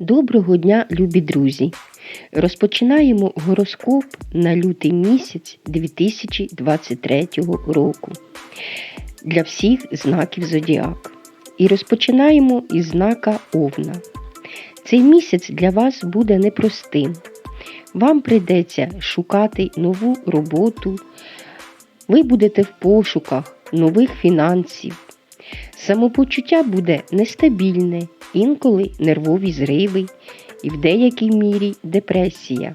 Доброго дня, любі друзі! Розпочинаємо гороскоп на лютий місяць 2023 року для всіх знаків Зодіак. І розпочинаємо із знака Овна. Цей місяць для вас буде непростим. Вам прийдеться шукати нову роботу, ви будете в пошуках нових фінансів. Самопочуття буде нестабільне, інколи нервові зриви і в деякій мірі депресія.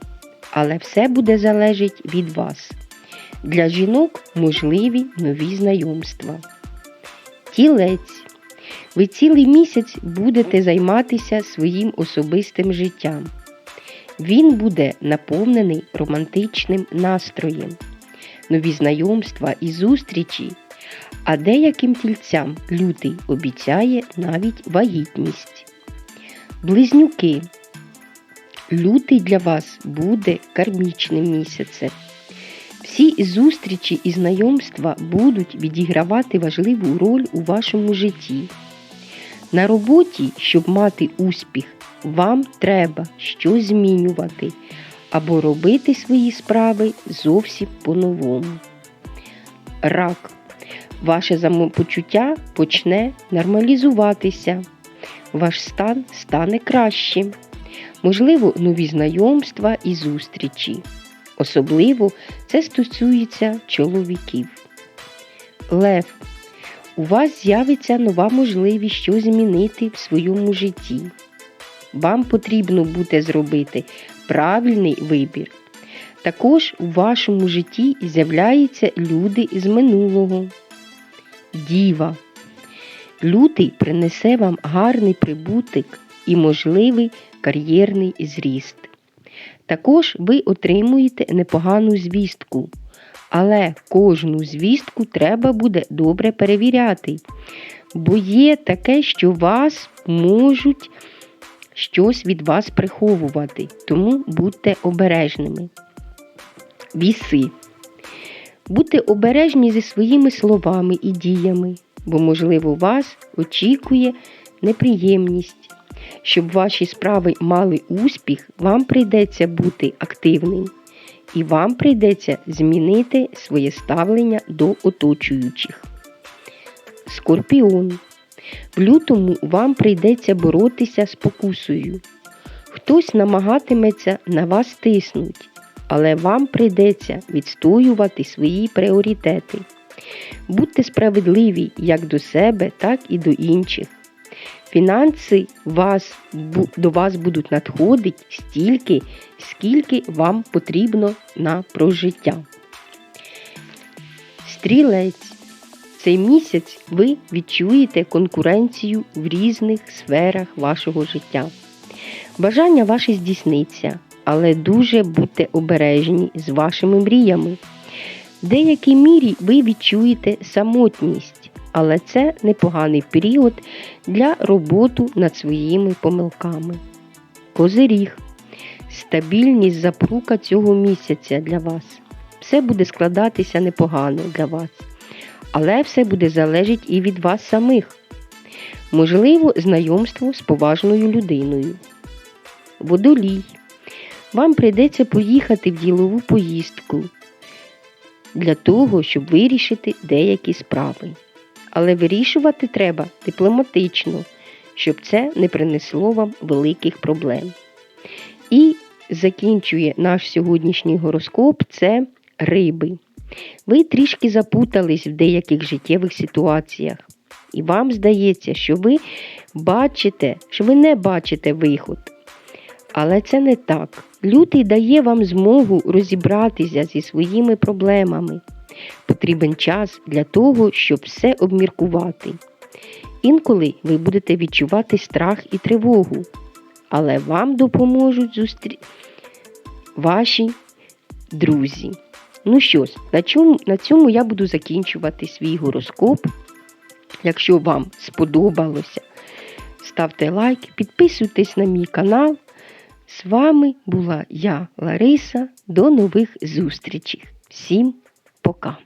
Але все буде залежати від вас. Для жінок можливі нові знайомства. Тілець. Ви цілий місяць будете займатися своїм особистим життям. Він буде наповнений романтичним настроєм, нові знайомства і зустрічі а деяким тільцям лютий обіцяє навіть вагітність. Близнюки. Лютий для вас буде кармічним місяцем. Всі зустрічі і знайомства будуть відігравати важливу роль у вашому житті. На роботі, щоб мати успіх, вам треба щось змінювати або робити свої справи зовсім по-новому. Рак ваше самопочуття почне нормалізуватися, ваш стан стане кращим, можливо, нові знайомства і зустрічі. Особливо це стосується чоловіків. Лев. У вас з'явиться нова можливість щось змінити в своєму житті. Вам потрібно буде зробити правильний вибір. Також у вашому житті з'являються люди з минулого. Діва. Лютий принесе вам гарний прибуток і можливий кар'єрний зріст. Також ви отримуєте непогану звістку, але кожну звістку треба буде добре перевіряти, бо є таке, що вас можуть щось від вас приховувати, тому будьте обережними. Віси. Будьте обережні зі своїми словами і діями, бо, можливо, вас очікує неприємність. Щоб ваші справи мали успіх, вам прийдеться бути активним, і вам прийдеться змінити своє ставлення до оточуючих. Скорпіон. В лютому вам прийдеться боротися з покусою. Хтось намагатиметься на вас тиснуть але вам прийдеться відстоювати свої пріоритети. Будьте справедливі як до себе, так і до інших. Фінанси вас, до вас будуть надходити стільки, скільки вам потрібно на прожиття. Стрілець. Цей місяць ви відчуєте конкуренцію в різних сферах вашого життя. Бажання ваше здійсниться, але дуже будьте обережні з вашими мріями. В деякій мірі ви відчуєте самотність, але це непоганий період для роботи над своїми помилками. Козиріг. Стабільність запрука цього місяця для вас. Все буде складатися непогано для вас, але все буде залежати і від вас самих. Можливо, знайомство з поважною людиною. Водолій. Вам прийдеться поїхати в ділову поїздку для того, щоб вирішити деякі справи. Але вирішувати треба дипломатично, щоб це не принесло вам великих проблем. І закінчує наш сьогоднішній гороскоп це риби. Ви трішки запутались в деяких життєвих ситуаціях. І вам здається, що ви бачите, що ви не бачите виход. Але це не так. Лютий дає вам змогу розібратися зі своїми проблемами. Потрібен час для того, щоб все обміркувати. Інколи ви будете відчувати страх і тривогу, але вам допоможуть зустрі... ваші друзі. Ну що ж, на цьому, на цьому я буду закінчувати свій гороскоп. Якщо вам сподобалося, ставте лайк, підписуйтесь на мій канал. З вами була я, Лариса. До нових зустрічей. Всім пока!